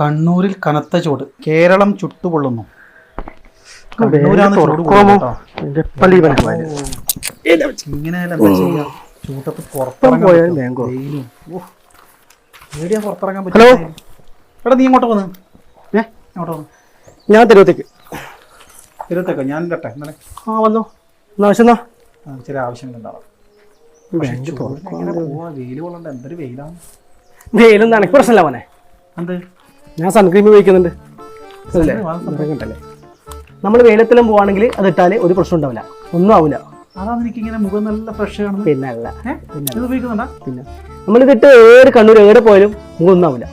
കണ്ണൂരിൽ കനത്ത ചൂട്. കേരളം ചുട്ടുപൊള്ളുന്നു. കണ്ണൂരാണ് ചൂട് കൂടുതൽ കേട്ടോ. ഇങ്ങനെയല്ല എന്താ ചെയ്യാ? ചൂട്ടത്ത് പുറത്തിറങ്ങാൻ പോയാൽ പറ്റുമോ? ബാങ്കോ? വെയിലും. ഉഫ്. പേടിയാ പുറത്തിറങ്ങാൻ പറ്റുമോ? എടാ നീ ഇങ്ങോട്ട് വന്ന്. ഏ? ഇങ്ങോട്ട് വന്ന്. ഞാൻ തിരുവത്തേക്ക് ഇരുത്തേക്കോ ഞാൻ ഇല്ലട്ടെ ഇന്നലെ. ആ വന്നോ. എന്നാ ആവശ്യം ആ, ചില ആവശ്യങ്ങളുണ്ടാവാം വെയിലും നനക്ക് പ്രശ്നമില്ല മോനെ. എന്ത്? ഞാൻ സൺക്രീം ഉപയോഗിക്കുന്നുണ്ട്. കണ്ടല്ലേ നമ്മൾ വെയിലത്തിലും പോവാണെങ്കിൽ അത് ഇട്ടാൽ ഒരു പ്രശ്നം ഉണ്ടാവില്ല. ഒന്നും ആവില്ല. അതാണ് എനിക്ക് ഇങ്ങനെ മുഖം നല്ല ഫ്രഷ് പിന്നെ അല്ല ഉപയോഗിക്കുന്നുണ്ടാ? പിന്നെ. നമ്മളിതിട്ട് ഏത് കണ്ണൂർ ഏടെ പോയാലും മുഖം ഒന്നും ആവില്ല.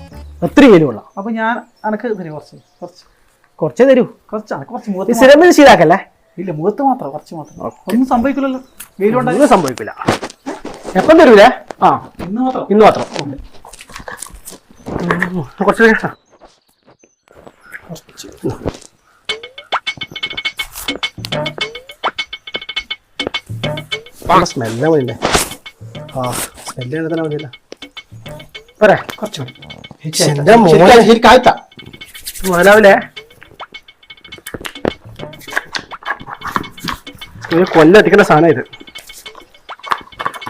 അത്രയും വെയിൽ കൊള്ളാം. അപ്പൊ ഞാൻ അനക്ക് തരും കുറച്ച്? കുറച്ച്. കുറച്ചേ തരൂ. കുറച്ച് കുറച്ച് മുഖത്ത് സ്ഥിരം ശീലാക്കല്ലേ? ഇല്ല മുഖത്ത് മാത്രം കുറച്ച് മാത്രം. ഒന്നും സംഭവിക്കില്ലല്ലോ. വെയിലുണ്ടായി സംഭവിക്കില്ല. എപ്പം തരൂലേ? ആ. ഇന്ന് മാത്രം. ഇന്ന് മാത്രം. കുറച്ച് നല്ല സ്മെല്ലാ ആ സ്മെല്ല് കണ്ടെത്താൻ മതിയല്ല പോരെ കുറച്ച് മതി. എന്റെ മോനെ. ശരിക്കും- ശരിക്കും ആയിട്ടാ. മുതലാവില്ലേ സാധനം ഇത്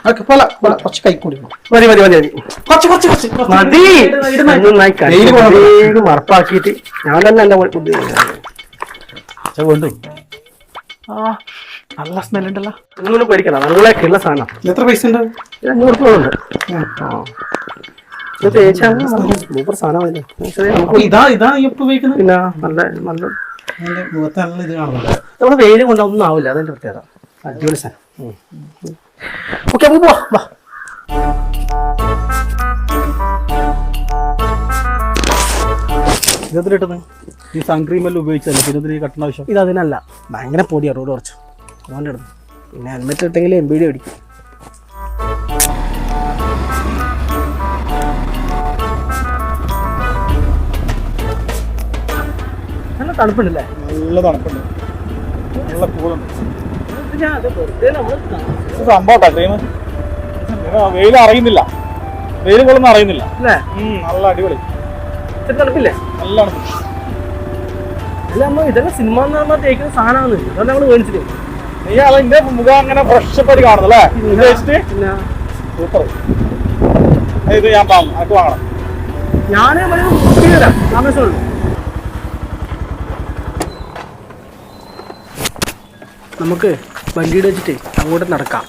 കുറച്ച് കൈ കൂടി. മതി മതി മതി മതി. കുറച്ച് കുറച്ച് കുറച്ച്. മതി. നന്നായി വേഗം മറപ്പാക്കിയിട്ട് ഞാൻ തന്നെ എന്റെ കൊണ്ടു ആ നല്ല സ്മെൽ ഉണ്ടല്ലോ നിങ്ങളൊന്നും പേടിക്കണ്ട ഉള്ള സാധനം. എത്ര പൈസ ഉണ്ട്? ഇത് അഞ്ഞൂറ് ഇത് സൂപ്പർ സാധനമല്ലേ ഇതാ. ഉപയോഗിക്കുന്നത്? പിന്നെ നല്ല നല്ല നമ്മുടെ വെയിൽ കൊണ്ട് ഒന്നും ആവില്ല. അതിന്റെ പ്രത്യേകത. അടിപൊളി സാധനം. ഓക്കെ നമുക്ക് പോവാം വാ കിട്ടുന്നത് ഈ സൺക്രീമെല്ലാം ഉപയോഗിച്ചല്ലേ പിന്നെ ഇതിന് കട്ടണ ആവശ്യം? ഇത് അതിനല്ല. ഭയങ്കര പൊടിയാണ് റോഡ് കുറച്ച്. അതുകൊണ്ട് ഇടുന്നു. പിന്നെ ഹെൽമെറ്റ് ഇട്ടെങ്കിൽ എം ബി ഡി അടിക്കും നല്ല തണുപ്പുണ്ടല്ലേ? നല്ല തണുപ്പുണ്ട്. നല്ല പൂളുണ്ട് സംഭവട്ടാ ക്രീം വെയിൽ അറിയുന്നില്ല. വെയിൽ കൊള്ളുന്ന അറിയുന്നില്ല. നല്ല അടിപൊളി. തണുപ്പില്ലേ? നല്ല തണുപ്പ് ഇതെല്ലാം സിനിമ തേക്കുന്ന സാധനമാണ് നമ്മൾ മേടിച്ചിട്ട് നീ അതിന്റെ മുഖം അങ്ങനെ ഫ്രഷ് പരി കാണുന്നല്ലേ സൂപ്പർ ഇത് ഞാൻ വാങ്ങണം. ആമസോണിൽ നമുക്ക് വണ്ടിയുടെ വെച്ചിട്ട് അങ്ങോട്ട് നടക്കാം.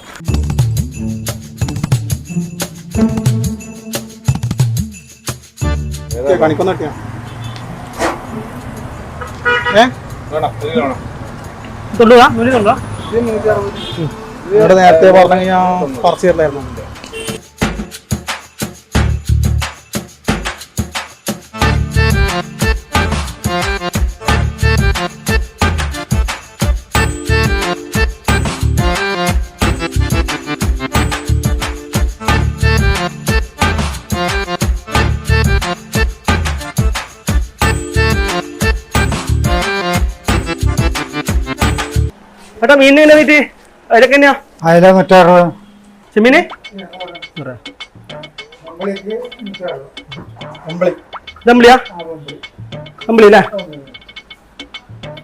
കണിക്കൊന്നൊക്കെയാ ഏ? തൊണ്ടുവാ നൂൽ തൊണ്ടുവാ ഇവിടെ നേരത്തെ പറഞ്ഞു ഞാൻ പറിച്ചു തരില്ലായിരുന്നു ഏട്ടാ മീൻ എങ്ങനെ വീട്ടി അതിലൊക്കെ തന്നെയാ അതിലെ മറ്റാറ് ചെമ്മീന്? ദമ്പിളിയാ ദമ്പിളി അല്ലേ?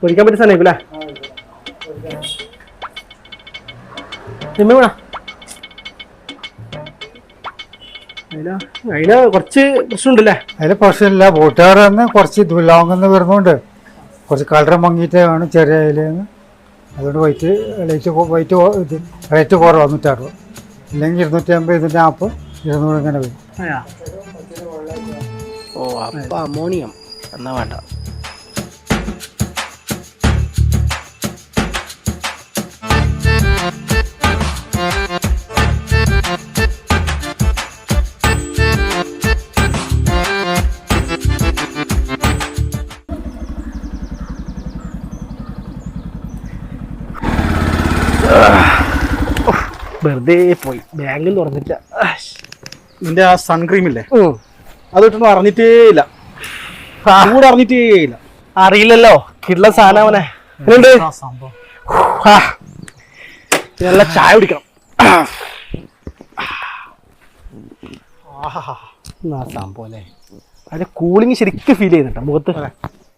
പൊരിക്കാൻ പറ്റിയ സാധനം അല്ലേ? ചെമ്മീൻ വേണോ? അതില അതില കുറച്ച് പ്രശ്നമുണ്ടല്ലേ? അതിൽ പ്രശ്നമില്ല. ബോട്ടുകാർ തന്നെ കുറച്ച് ലോങ്ങെന്ന് വരുന്നുണ്ട്. കുറച്ച് കളറ് മങ്ങിയിട്ടാണ് ചെറിയ അതിലേന്ന് അതുകൊണ്ട് വൈറ്റ് ലൈറ്റ് വൈറ്റ് ഇത് റേറ്റ് കുറവാണ് നൂറ്ററുപത് ഇല്ലെങ്കിൽ ഇരുന്നൂറ്റി അമ്പത് ഇരുന്നൂറ്റി നാൽപ്പത് ഇരുന്നൂറ് ഇങ്ങനെ വരും. ഓ അപ്പൊ അമോണിയം. എന്നാ വേണ്ട. വെറുതെ പോയി. ബാങ്കിൽ തുറന്നില്ല നിന്റെ ആ സൺക്രീം ഇല്ലേ? അതിട്ടൊന്നും അത് അറിഞ്ഞിട്ടേ ഇല്ല. കൂടെ അറിഞ്ഞിട്ടേ ഇല്ല. അറിയില്ലല്ലോ. കിട്ടുള്ള സാധനം എങ്ങനെയുണ്ട് ആ സംഭവം? ആ. ഇനി നല്ല ചായ കുടിക്കണം. സംഭവം അല്ലേ? അതിന്റെ കൂളിങ് ശരിക്കും ഫീൽ ചെയ്യുന്നുണ്ട്. മുഖത്ത്.